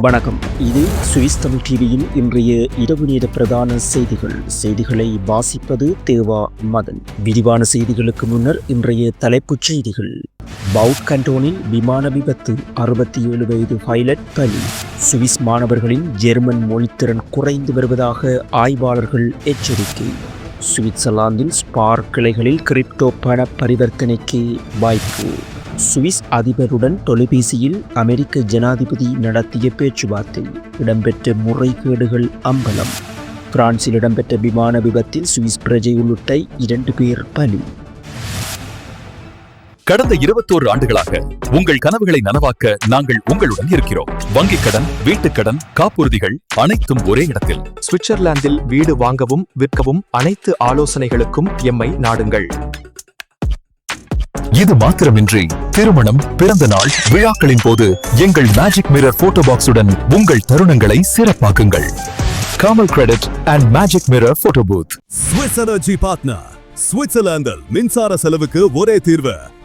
வணக்கம். இது சுவிஸ் தமிழ் டிவியின் இன்றைய இரவு நேர பிரதான செய்திகள். செய்திகளை வாசிப்பது தேவா மதன். விரிவான செய்திகளுக்கு முன்னர் இன்றைய தலைப்புச் செய்திகள். பவுட் கண்டோனில் விமான விபத்து அறுபத்தி ஏழு வயது பைலட் பலி. சுவிஸ் மாணவர்களின் ஜெர்மன் மொழித்திறன் குறைந்து வருவதாக ஆய்வாளர்கள் எச்சரிக்கை. சுவிட்சர்லாந்தில் ஸ்பார் கிளைகளில் கிரிப்டோ பண பரிவர்த்தனைக்கு வாய்ப்பு. சுவிஸ் அதிபருடன் தொலைபேசியில் அமெரிக்க ஜனாதிபதி நடத்திய பேச்சுவார்த்தை. இடம்பெற்ற முறைகேடுகள் அம்பலம். பிரான்சில் இடம்பெற்ற விமான விபத்தில் சுவிஸ் பிரஜை உள்ளிட்ட இரண்டு பேர் பலி. கடந்த இருபத்தோரு ஆண்டுகளாக உங்கள் கனவுகளை நனவாக்க நாங்கள் உங்களுடன் இருக்கிறோம். வங்கிக் கடன் வீட்டுக் கடன் காப்புறுதிகள் அனைத்தும் ஒரே இடத்தில். சுவிட்சர்லாந்தில் வீடு வாங்கவும் விற்கவும் அனைத்து ஆலோசனைகளுக்கும் எம்மை நாடுங்கள். இது மாத்திரமின்றி திருமணம் பிறந்த நாள் விழாக்களின் போது எங்கள் மேஜிக் மிரர் போட்டோ பாக்ஸுடன் உங்கள் தருணங்களை சிறப்பாக்குங்கள். காமல் credit and magic mirror photo booth Swiss energy partner சுவிட்சர்லாந்தில் மின்சார செலவுக்கு ஒரே தீர்வு.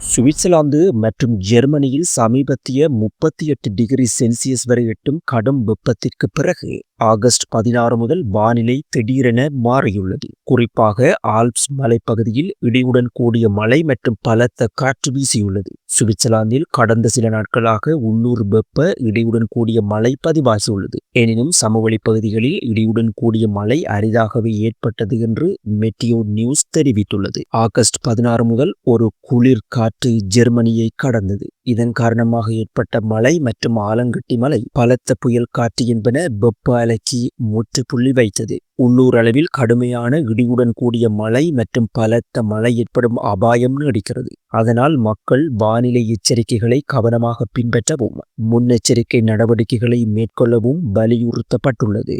சுவிட்சர்லாந்து மற்றும் ஜெர்மனியில் சமீபத்திய முப்பத்தி எட்டு டிகிரி செல்சியஸ் வரை எட்டும் கடும் வெப்பத்திற்கு பிறகு ஆகஸ்ட் பதினாறு முதல் வானிலை திடீரென மாறியுள்ளது. குறிப்பாக ஆல்ப்ஸ் மலைப்பகுதியில் இடியுடன் கூடிய மழை மற்றும் பலத்த காற்று வீசியுள்ளது. சுவிட்சர்லாந்தில் கடந்த சில நாட்களாக உள்ளூர் வெப்ப இடியுடன் கூடிய மழை பதிவாகியுள்ளது. எனினும் சமவெளி பகுதிகளில் இடியுடன் கூடிய மழை அரிதாகவே ஏற்பட்டது என்று மெட்டியோ நியூஸ் தெரிவித்துள்ளது. ஆகஸ்ட் பதினாறு முதல் ஒரு குளிர் காற்று ஜெர்மனியை கடந்தது. இதன் காரணமாக ஏற்பட்ட மழை மற்றும் ஆலங்கட்டி மழை பலத்த புயல் காற்று என்பன வெப்ப அலைக்கு முற்றுப்புள்ளி வைத்தது. உள்ளூர் அளவில் கடுமையான இடியுடன் கூடிய மழை மற்றும் பலத்த மழை ஏற்படும் அபாயம் நீடிக்கிறது. அதனால் மக்கள் வானிலை எச்சரிக்கைகளை கவனமாக பின்பற்றவும் முன்னெச்சரிக்கை நடவடிக்கைகளை மேற்கொள்ளவும் வலியுறுத்தப்பட்டுள்ளது.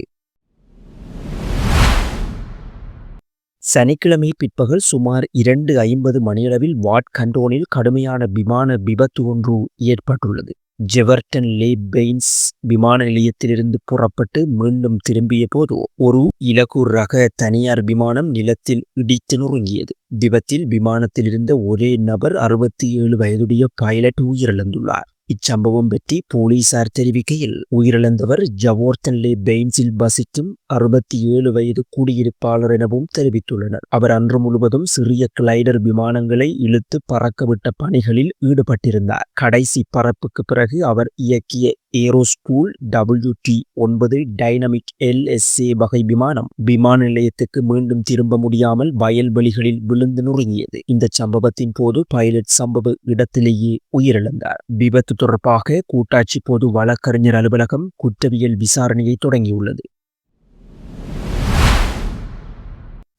சனிக்கிழமை பிற்பகல் சுமார் இரண்டு ஐம்பது மணியளவில் வாட் கண்டோனில் கடுமையான விமான விபத்து ஒன்று ஏற்பட்டுள்ளது. ஜெவர்டன் லே பெயின்ஸ் விமான நிலையத்திலிருந்து புறப்பட்டு மீண்டும் திரும்பிய போது ஒரு இலகு ரக தனியார் விமானம் நிலத்தில் இடித்து நொறுங்கியது. விபத்தில் விமானத்தில் இருந்த ஒரே நபர் அறுபத்தி ஏழு வயதுடைய பைலட் உயிரிழந்துள்ளார். இச்சம்பவம் பற்றி போலீசார் தெரிவிக்கையில் உயிரிழந்தவர் ஜவோர்த்தன்லே பெயின்ஸில் வசிக்கும் அறுபத்தி ஏழு வயது குடியிருப்பாளர் எனவும் தெரிவித்துள்ளனர். அவர் அன்று முழுவதும் சிறிய கிளைடர் விமானங்களை இழுத்து பறக்கவிட்ட பணிகளில் ஈடுபட்டிருந்தார். கடைசி பறப்புக்கு பிறகு அவர் இயக்கிய ஏரோஸ்கூல் டபிள்யூ டி ஒன்பது டைனமிக் எல்எஸ்ஏ வகை விமானம் விமான நிலையத்துக்கு மீண்டும் திரும்ப முடியாமல் வயல்வெளிகளில் விழுந்து நொறுங்கியது. இந்த சம்பவத்தின் போது பைலட் சம்பவ இடத்திலேயே உயிரிழந்தார். விபத்து தொடர்பாக கூட்டாட்சி பொது வழக்கறிஞர் அலுவலகம் குற்றவியல் விசாரணையை தொடங்கியுள்ளது.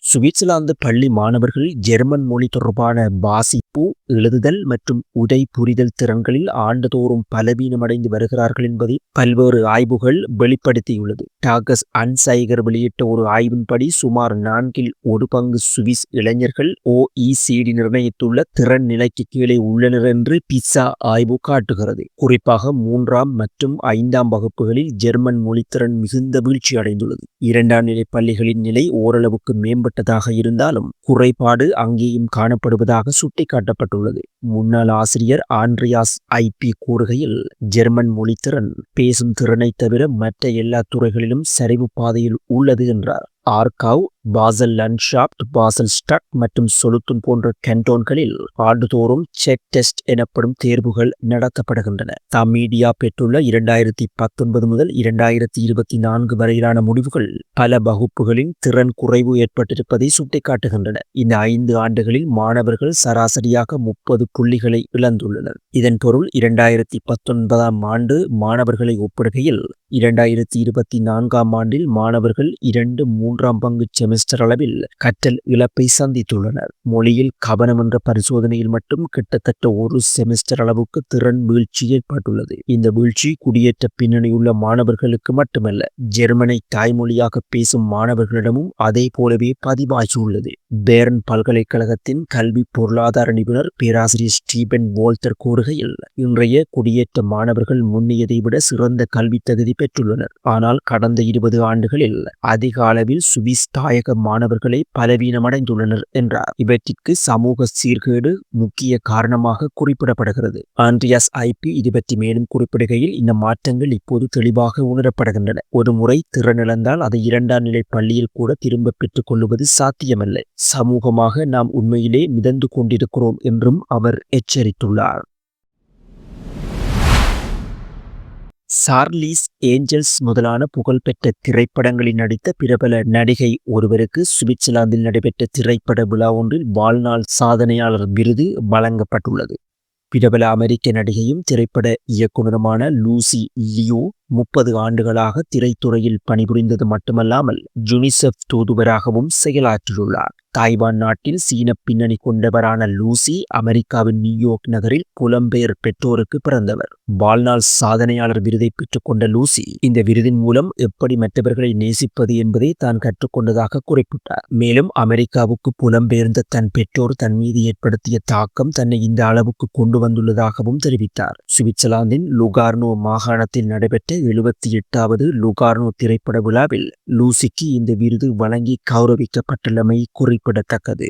சுவிட்சர்லாந்து பள்ளி மாணவர்கள் ஜெர்மன் மொழி தொடர்பான வாசிப்பு எழுதுதல் மற்றும் உடை புரிதல் திறன்களில் ஆண்டுதோறும் பலவீனமடைந்து வருகிறார்கள் என்பதை பல்வேறு ஆய்வுகள் வெளிப்படுத்தியுள்ளது. டாகஸ் அன்சைகர் வெளியிட்ட ஒரு ஆய்வின்படி சுமார் நான்கில் ஒரு பங்கு சுவிஸ் இளைஞர்கள் ஓஇசிடி நிர்ணயித்துள்ள திறன் நிலைக்கு கீழே உள்ளனர் என்று பிசா ஆய்வு காட்டுகிறது. குறிப்பாக மூன்றாம் மற்றும் ஐந்தாம் வகுப்புகளில் ஜெர்மன் மொழித்திறன் மிகுந்த வீழ்ச்சி அடைந்துள்ளது இரண்டாம் நிலை பள்ளிகளின் நிலை ஓரளவுக்கு மேம்பட்டதாக இருந்தாலும் குறைபாடு அங்கேயும் காணப்படுவதாக சுட்டிக்காட்டப்பட்டுள்ளது. முன்னாள் ஆசிரியர் ஆண்ட்ரியாஸ் ஐபி கூறுகையில் ஜெர்மன் மொழித்திறன் பேசும் திறனை தவிர மற்ற எல்லா துறைகளிலும் சரிவு பாதையில் உள்ளது என்றார். Aargau Basel Landschaft Basel Stadt மற்றும் சொலுத்துன் போன்ற கண்டோன்களில் ஆண்டுதோறும் செக் டெஸ்ட் எனப்படும் தேர்வுகள் நடத்தப்படுகின்றன. தாம் மீடியா பெற்றுள்ள இரண்டாயிரத்தி பத்தொன்பது முதல் இரண்டாயிரத்தி இருபத்தி நான்கு வரையிலான முடிவுகள் பல வகுப்புகளின் திறன் குறைவு ஏற்பட்டிருப்பதை சுட்டிக்காட்டுகின்றன. இந்த ஐந்து ஆண்டுகளில் மாணவர்கள் சராசரியாக முப்பது புள்ளிகளை இழந்துள்ளனர். இதன் பொருள் இரண்டாயிரத்தி பத்தொன்பதாம் ஆண்டு மாணவர்களை ஒப்பிடுகையில் இரண்டாயிரத்தி இருபத்தி நான்காம் ஆண்டில் மாணவர்கள் இரண்டு மூன்றாம் பங்கு செமஸ்டர் அளவில் கற்றல் இழப்பை சந்தித்துள்ளனர். மொழியில் கவனம் என்ற பரிசோதனையில் மட்டும் கிட்டத்தட்ட ஒரு செமஸ்டர் அளவுக்கு திறன் வீழ்ச்சி ஏற்பட்டுள்ளது. இந்த வீழ்ச்சி குடியேற்ற பின்னணியுள்ள மாணவர்களுக்கு மட்டுமல்ல ஜெர்மனை தாய்மொழியாக பேசும் மாணவர்களிடமும் அதே போலவே பதிவாகியுள்ளது. பேர்ன் பல்கலைக்கழகத்தின் கல்வி பொருளாதார நிபுணர் பேராசிரியர் ஸ்டீபன் வோல்டர் கூறுகையில் இன்றைய குடியேற்ற மாணவர்கள் முன்னியதை விட சிறந்த கல்வி தகுதி பெற்றுள்ளனர். ஆனால் கடந்த இருபது ஆண்டுகளில் அதிக அளவில் சுவிஸ்தாயக மாணவர்களே மாணவர்களை பலவீனமடைந்துள்ளனர் என்றார். இவற்றிற்கு சமூக சீர்கேடு முக்கிய காரணமாக குறிப்பிடப்படுகிறது. ஆண்ட்ரியாஸ் ஐபி இது பற்றி மேலும் குறிப்பிடுகையில் இந்த மாற்றங்கள் இப்போது தெளிவாக உணரப்படுகின்றன. ஒரு முறை திறனிழந்தால் அதை இரண்டாம் நிலை பள்ளியில் கூட திரும்ப பெற்றுக் கொள்வது சாத்தியமல்ல. சமூகமாக நாம் உண்மையிலே மிதந்து கொண்டிருக்கிறோம் என்றும் அவர் எச்சரித்துள்ளார். சார்லீஸ் ஏஞ்சல்ஸ் முதலான புகழ்பெற்ற திரைப்படங்களில் நடித்த பிரபல நடிகை ஒருவருக்கு சுவிட்சர்லாந்தில் நடைபெற்ற திரைப்பட விழா ஒன்றில் வாழ்நாள் சாதனையாளர் விருது வழங்கப்பட்டுள்ளது. பிரபல அமெரிக்க நடிகையும் திரைப்பட இயக்குனருமான லூசி லியோ முப்பது ஆண்டுகளாக திரைத்துறையில் பணிபுரிந்தது மட்டுமல்லாமல் யுனிசெஃப் தூதுவராகவும் செயலாற்றியுள்ளார். தாய்வான் நாட்டில் சீன பின்னணி கொண்டவரான லூசி அமெரிக்காவின் நியூயார்க் நகரில் புலம்பெயர் பெற்றோருக்கு பிறந்தவர். வாழ்நாள் சாதனையாளர் விருதை பெற்றுக்கொண்ட லூசி இந்த விருதின் மூலம் எப்படி மற்றவர்களை நேசிப்பது என்பதை தான் கற்றுக்கொண்டதாக குறிப்பிட்டார். மேலும் அமெரிக்காவுக்கு புலம்பெயர்ந்த தன் பெற்றோர் தன் மீது ஏற்படுத்திய தாக்கம் தன்னை இந்த அளவுக்கு கொண்டு வந்துள்ளதாகவும் தெரிவித்தார். சுவிட்சர்லாந்தின் லுகார்னோ மாகாணத்தில் நடைபெற்ற எழுபத்தி எட்டாவது லுகார்னோ திரைப்பட விழாவில் லூசிக்கு இந்த விருது வழங்கி கௌரவிக்கப்பட்டுள்ளமை குறிப்பிடத்தக்கது.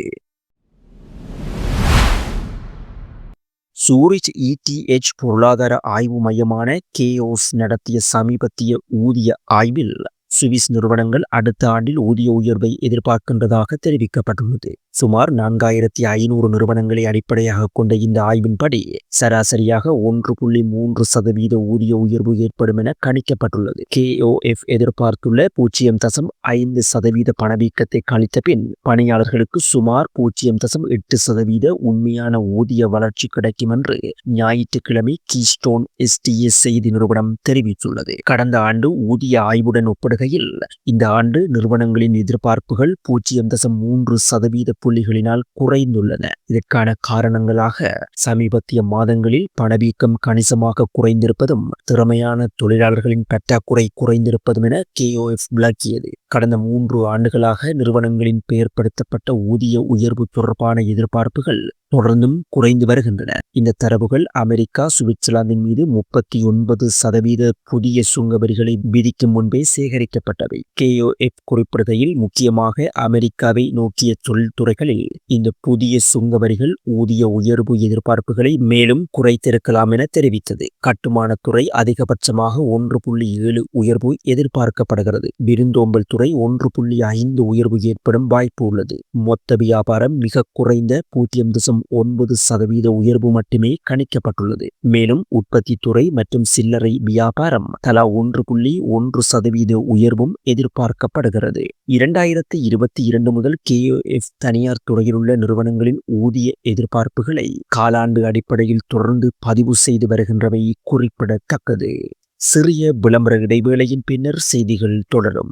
சூரிச் இடிஎச் பொருளாதார ஆய்வு மையமான கேஓஸ் நடத்திய சமீபத்திய ஊதிய ஆய்வில் சுவிஸ் நிறுவனங்கள் அடுத்த ஆண்டில் ஊதிய உயர்வை எதிர்பார்க்கின்றதாக தெரிவிக்கப்பட்டுள்ளது. சுமார் நான்காயிரத்தி ஐநூறு நிறுவனங்களை அடிப்படையாக கொண்ட இந்த ஆய்வின்படி சராசரியாக ஒன்று புள்ளி மூன்று சதவீத ஊதிய உயர்வு ஏற்படும் என கணிக்கப்பட்டுள்ளது. கேஓஎஃப் எதிர்பார்த்துள்ள பூஜ்ஜியம் தசம் ஐந்து சதவீத பணவீக்கத்தை கழித்த பின் பணியாளர்களுக்கு சுமார் பூஜ்ஜியம் தசம் எட்டு சதவீத உண்மையான ஊதிய வளர்ச்சி கிடைக்கும் என்று ஞாயிற்றுக்கிழமை கீஸ்டோன் எஸ்டிஎஸ் செய்தி நிறுவனம் தெரிவித்துள்ளது. கடந்த ஆண்டு ஊதிய ஆய்வுடன் ஒப்பிடுகையில் இந்த ஆண்டு நிறுவனங்களின் எதிர்பார்ப்புகள் பூஜ்ஜியம் தசம் மூன்று சதவீத புள்ளிகளினால் குறைந்துள்ளன. இதற்கான காரணங்களாக சமீபத்திய மாதங்களில் பணவீக்கம் கணிசமாக குறைந்திருப்பதும் திறமையான தொழிலாளர்களின் பற்றாக்குறை குறைந்திருப்பதும் என கேஓஎஃப் விளக்கியது. கடந்த மூன்று ஆண்டுகளாக நிறுவனங்களின் பெயர்படுத்தப்பட்ட ஊதிய உயர்வு தொடர்பான எதிர்பார்ப்புகள் தொடர்ந்தும் குறைந்து வருகின்றன. இந்த தரவுகள் அமெரிக்கா சுவிட்சர்லாந்தின் மீது முப்பத்தி ஒன்பது சதவீத புதிய சுங்க வரிகளை விதிக்கும் முன்பே சேகரிக்கப்பட்டவை. கேஓஎஃப் குறிப்பிடுகையில் முக்கியமாக அமெரிக்காவை நோக்கிய தொழில்துறைகளில் இந்த புதிய சுங்க வரிகள் ஊதிய உயர்வு எதிர்பார்ப்புகளை மேலும் குறைத்திருக்கலாம் என தெரிவித்தது. கட்டுமானத்துறை அதிகபட்சமாக ஒன்று புள்ளி ஏழு உயர்வு எதிர்பார்க்கப்படுகிறது. விருந்தோம்பல் துறை ஒன்று புள்ளி ஐந்து உயர்வு ஏற்படும் வாய்ப்பு உள்ளது. மொத்த வியாபாரம் மிக குறைந்த பூஜ்ஜியம் திசம் ஒன்பது சதவீத உயர்வு மட்டுமே கணிக்கப்பட்டுள்ளது. மேலும் உற்பத்தி துறை மற்றும் சில்லறை வியாபாரம் தலா ஒன்று புள்ளி ஒன்று சதவீத உயர்வும் எதிர்பார்க்கப்படுகிறது. இரண்டாயிரத்தி இருபத்தி இரண்டு முதல் கேஓஎஃப் தனியார் துறையிலுள்ள நிறுவனங்களின் ஊதிய எதிர்பார்ப்புகளை காலாண்டு அடிப்படையில் தொடர்ந்து பதிவு செய்து வருகின்றவை குறிப்பிடத்தக்கது. சிறிய விளம்பர இடைவேளையின் பின்னர் செய்திகள் தொடரும்.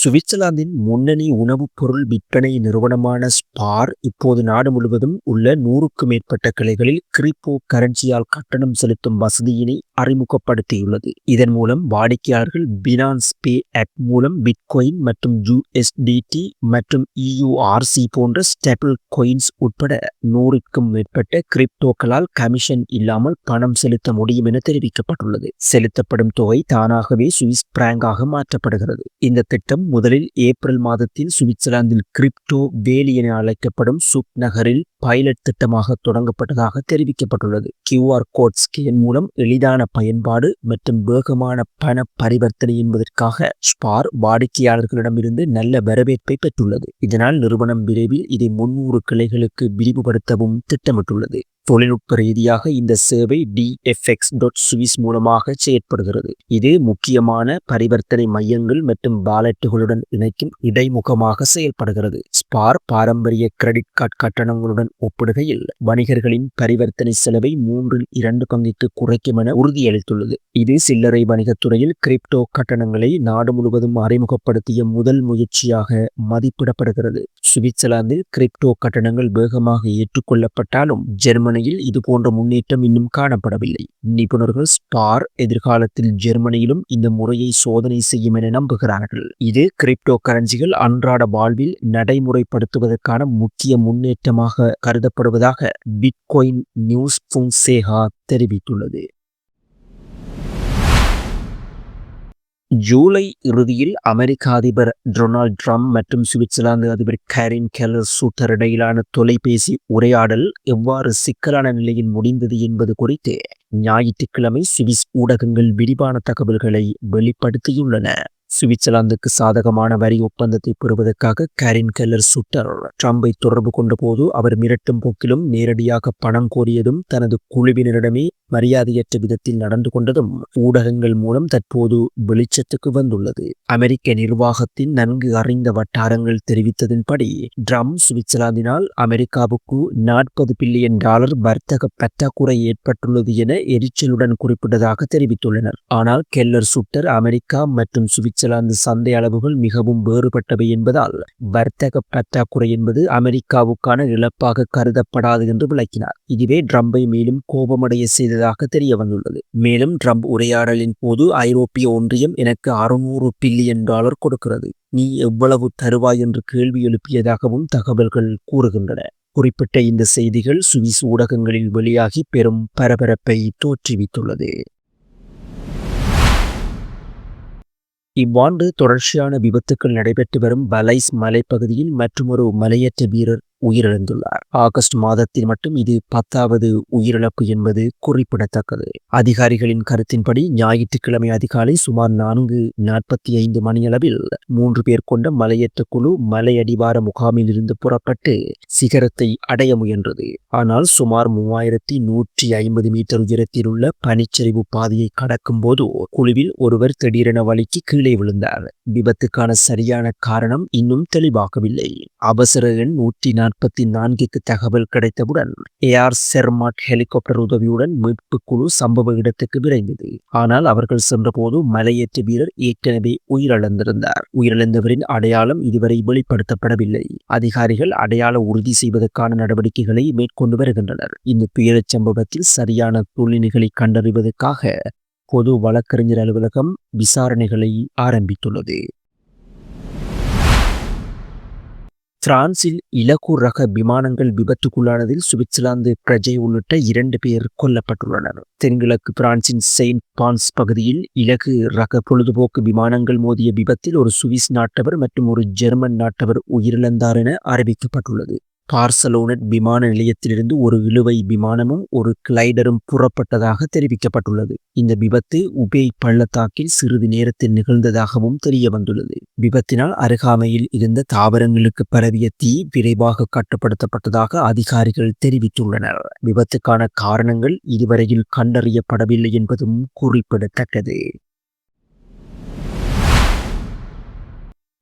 சுவிட்சர்லாந்தின் முன்னணி உணவுப் பொருள் விற்பனை நிறுவனமான ஸ்பார் இப்போது நாடு முழுவதும் உள்ள நூறுக்கும் மேற்பட்ட கிளைகளில் கிரிப்டோ கரன்சியால் கட்டணம் செலுத்தும் வசதியினை அறிமுகப்படுத்தியுள்ளது. இதன் மூலம் வாடிக்கையாளர்கள் பினான்ஸ் பே ஆப் மூலம் பிட்கொயின் மற்றும் யூஎஸ்டிடி மற்றும் இயூஆர்சி போன்ற ஸ்டெபிள் கொயின்ஸ் உட்பட நூறுக்கும் மேற்பட்ட கிரிப்டோக்களால் கமிஷன் இல்லாமல் பணம் செலுத்த முடியும் என தெரிவிக்கப்பட்டுள்ளது. செலுத்தப்படும் தொகை தானாகவே சுவிஸ் பிராங்காக மாற்றப்படுகிறது. இந்த திட்டம் முதலில் ஏப்ரல் மாதத்தில் சுவிட்சர்லாந்தில் கிரிப்டோ வேலி என அழைக்கப்படும் சுக் நகரில் பைலட் திட்டமாக தொடங்கப்பட்டதாக தெரிவிக்கப்பட்டுள்ளது. கியூஆர் கோட் ஸ்கேன் மூலம் எளிதான பயன்பாடு மற்றும் வேகமான பண பரிவர்த்தனை என்பதற்காக ஸ்பார் வாடிக்கையாளர்களிடமிருந்து நல்ல வரவேற்பை பெற்றுள்ளது. இதனால் நிறுவனம் விரைவில் இதை முன்னூறு கிளைகளுக்கு விரிவுபடுத்தவும் திட்டமிட்டுள்ளது. தொழில்நுட்ப ரீதியாக இந்த சேவை டிஎஃப்எக்ஸ் டாட் சுவிஸ் மூலமாக செயற்படுகிறது. இது முக்கியமான பரிவர்த்தனை மையங்கள் மற்றும் வாலெட்டுகளுடன் இணைக்கும் இடைமுகமாக செயல்படுகிறது. ஸ்பார் பாரம்பரிய கிரெடிட் கார்டு கட்டணங்களுடன் ஒப்பிடுகையில் வணிகர்களின் பரிவர்த்தனை செலவை மூன்றில் இரண்டு பங்கிற்கு குறைக்கும் என உறுதியளித்துள்ளது. இது சில்லறை வணிகத் துறையில் கிரிப்டோ கட்டணங்களை நாடு முழுவதும் அறிமுகப்படுத்திய முதல் முயற்சியாக மதிப்பிடப்படுகிறது. சுவிட்சர்லாந்தில் கிரிப்டோ கட்டணங்கள் வேகமாக ஏற்றுக்கொள்ளப்பட்டாலும் ஜெர்மனியில் இதுபோன்ற முன்னேற்றம் இன்னும் காணப்படவில்லை. நிபுணர்கள் ஸ்டார் எதிர்காலத்தில் ஜெர்மனியிலும் இந்த முறையை சோதனை செய்யும் என நம்புகிறார்கள். இது கிரிப்டோ கரன்சிகள் அன்றாட வாழ்வில் நடைமுறைப்படுத்துவதற்கான முக்கிய முன்னேற்றமாக கருதப்படுவதாக பிட்கோயின் நியூஸ் புங்சேகா தெரிவித்துள்ளது. ஜூலை இறுதியில் அமெரிக்க அதிபர் டொனால்ட் ட்ரம்ப் மற்றும் சுவிட்சர்லாந்து அதிபர் கேரின் கெல்லர் சூட்டர் இடையிலான தொலைபேசி உரையாடல் எவ்வாறு சிக்கலான நிலையில் முடிந்தது என்பது குறித்து ஞாயிற்றுக்கிழமை சுவிஸ் ஊடகங்கள் விரிவான தகவல்களை வெளிப்படுத்தியுள்ளன. சுவிட்சர்லாந்துக்கு சாதகமான வரி ஒப்பந்தத்தை பெறுவதற்காக கேரின் கெல்லர் சுட்டர் ட்ரம்பை தொடர்பு கொண்டபோது அவர் மிரட்டும் போக்கிலும் நேரடியாக பணம் கோரியதும் தனது குழுவினரிடமே மரியாதையற்ற விதத்தில் நடந்து கொண்டதும் ஊடகங்கள் மூலம் தற்போது வெளிச்சத்துக்கு வந்துள்ளது. அமெரிக்க நிர்வாகத்தின் நன்கு அறிந்த வட்டாரங்கள் தெரிவித்ததின்படி ட்ரம் சுவிட்சர்லாந்தினால் அமெரிக்காவுக்கு நாற்பது பில்லியன் டாலர் வர்த்தக பற்றாக்குறை ஏற்பட்டுள்ளது என எரிச்சலுடன் குறிப்பிட்டதாக தெரிவித்துள்ளனர். ஆனால் கெல்லர் சுட்டர் அமெரிக்கா மற்றும் சுவிட்சர்லாந்து சந்தை அளவுகள் மிகவும் வேறுபட்டவை என்பதால் வர்த்தக பற்றாக்குறை என்பது அமெரிக்காவுக்கான இழப்பாக கருதப்படாது என்று விளக்கினார். இதுவே ட்ரம்பை மேலும் கோபமடைய செய்த செய்ததாக தெரிய வந்துள்ளது. மேலும் ட்ரம்ப் உரையாடலின் போது ஐரோப்பிய ஒன்றியம் எனக்கு அறுநூறு பில்லியன் டாலர் கொடுக்கிறது. நீ எவ்வளவு தருவாய் என்று கேள்வி எழுப்பியதாகவும் தகவல்கள் கூறுகின்றன. குறிப்பிட்ட இந்த செய்திகள் சுவிஸ் ஊடகங்களில் வெளியாகி பெரும் பரபரப்பை தோற்றுவித்துள்ளது. இவ்வாண்டு தொடர்ச்சியான விபத்துக்கள் நடைபெற்று வரும் பலைஸ் மலைப்பகுதியில் மற்றொரு மலையற்ற வீரர் உயிரிழந்துள்ளார். ஆகஸ்ட் மாதத்தில் மட்டும் இது பத்தாவது உயிரிழப்பு என்பது குறிப்பிடத்தக்கது. அதிகாரிகளின் கருத்தின்படி ஞாயிற்றுக்கிழமை அதிகாலை சுமார் நான்கு நாற்பத்தி ஐந்து மணியளவில் மூன்று பேர் கொண்ட மலையேற்ற குழு மலையடிவார முகாமில் இருந்து புறப்பட்டு சிகரத்தை அடைய முயன்றது. ஆனால் சுமார் மூவாயிரத்தி நூற்றி ஐம்பது மீட்டர் உயரத்தில் உள்ள பனிச்சரிவு பாதையை கடக்கும் போது குழுவில் ஒருவர் திடீரென வலிக்கு கீழே விழுந்தார். விபத்துக்கான சரியான காரணம் இன்னும் தெளிவாகவில்லை. அவசர எண் நூற்றி நாற்பத்தி நான்குக்கு தகவல் கிடைத்தவுடன் ஏஆர் செர்மாட் ஹெலிகாப்டர் உதவியுடன் மீட்பு குழு சம்பவ இடத்துக்கு விரைந்தது. ஆனால் அவர்கள் சென்றபோது மலையேற்ற வீரர் ஏற்கனவே உயிரிழந்திருந்தார். உயிரிழந்தவரின் அடையாளம் இதுவரை வெளிப்படுத்தப்படவில்லை. அதிகாரிகள் அடையாள உறுதி செய்வதற்கான நடவடிக்கைகளை மேற்கொண்டு வருகின்றனர். இந்த துயரச் சம்பவத்தில் சரியான துள்ளினிகளை கண்டறிவதற்காக பொது வழக்கறிஞர் அலுவலகம் விசாரணைகளை ஆரம்பித்துள்ளது. பிரான்சில் இலகு ரக விமானங்கள் விபத்துக்குள்ளானதில் சுவிட்சர்லாந்து பிரஜை உள்ளிட்ட இரண்டு பேர் கொல்லப்பட்டுள்ளனர். தென்கிழக்கு பிரான்சின் செயின்ட் பான்ஸ் பகுதியில் இலகு ரக பொழுதுபோக்கு விமானங்கள் மோதிய விபத்தில் ஒரு சுவிஸ் நாட்டவர் மற்றும் ஒரு ஜெர்மன் நாட்டவர் உயிரிழந்தார் என அறிவிக்கப்பட்டுள்ளது. பார்சலோனட் விமான நிலையத்திலிருந்து ஒரு இழுவை விமானமும் ஒரு கிளைடரும் புறப்பட்டதாக தெரிவிக்கப்பட்டுள்ளது. இந்த விபத்து உபேய் பள்ளத்தாக்கில் சிறிது நேரத்தில் நிகழ்ந்ததாகவும் தெரிய வந்துள்ளது விபத்தினால் அருகாமையில் இருந்த தாவரங்களுக்கு பரவிய தீ விரைவாக கட்டுப்படுத்தப்பட்டதாக அதிகாரிகள் தெரிவித்துள்ளனர். விபத்துக்கான காரணங்கள் இதுவரையில் கண்டறியப்படவில்லை என்பதும் குறிப்பிடத்தக்கது.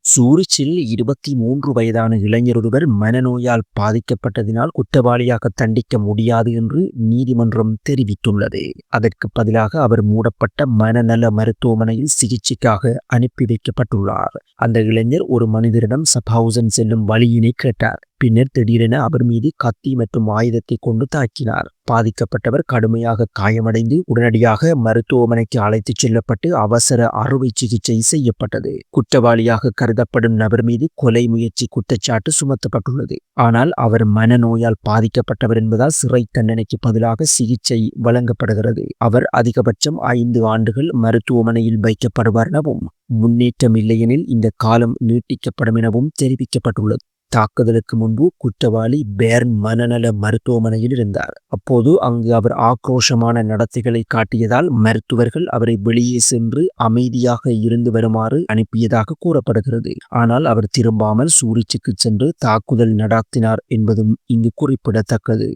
சூரிச்சில் இருபத்தி மூன்று வயதான இளைஞரொருவர் மனநோயால் பாதிக்கப்பட்டதினால் குற்றவாளியாக தண்டிக்க முடியாது என்று நீதிமன்றம் தெரிவித்துள்ளது. அதற்கு பதிலாக அவர் மூடப்பட்ட மனநல மருத்துவமனையில் சிகிச்சைக்காக அனுப்பி வைக்கப்பட்டுள்ளார். அந்த இளைஞர் ஒரு மனிதரிடம் சப்ஹவுசன் செல்லும் வழியினை கேட்டார். பின்னர் திடீரென அவர் மீது கத்தி மற்றும் ஆயுதத்தை கொண்டு தாக்கினார். பாதிக்கப்பட்டவர் கடுமையாக காயமடைந்து உடனடியாக மருத்துவமனைக்கு அழைத்துச் செல்லப்பட்டு அவசர அறுவை சிகிச்சை செய்யப்பட்டது. குற்றவாளியாக கருதப்படும் நபர் மீது கொலை முயற்சி குற்றச்சாட்டு சுமத்தப்பட்டுள்ளது. ஆனால் அவர் மனநோயால் பாதிக்கப்பட்டவர் என்பதால் சிறை தண்டனைக்கு பதிலாக சிகிச்சை வழங்கப்படுகிறது. அவர் அதிகபட்சம் ஐந்து ஆண்டுகள் மருத்துவமனையில் வைக்கப்படுவார் எனவும் முன்னேற்றம் இல்லையெனில் இந்த காலம் நீட்டிக்கப்படும் எனவும் தெரிவிக்கப்பட்டுள்ளது. தாக்குதலுக்கு முன்பு குற்றவாளி பேர்ன் மனநல மருத்துவமனையில் இருந்தார். அப்போது அங்கு அவர் ஆக்ரோஷமான நடத்தைகளை காட்டியதால் மருத்துவர்கள் அவரை வெளியே சென்று அமைதியாக இருந்து வருமாறு அனுப்பியதாக கூறப்படுகிறது. ஆனால் அவர் திரும்பாமல் சூரிச்சுக்கு சென்று தாக்குதல் நடாத்தினார் என்பதும் இங்கு குறிப்பிடத்தக்கது.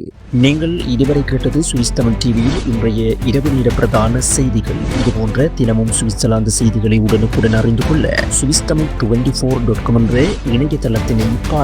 நீங்கள் இதுவரை கேட்டது சுவிஸ் தமிழ் டிவியில் இன்றைய இரவு நேர பிரதான செய்திகள். இதுபோன்ற தினமும் சுவிட்சர்லாந்து செய்திகளை உடனுக்குடன் அறிந்து கொள்ள Swiss Tamil twenty four dot com என்ற இணையதளத்தினை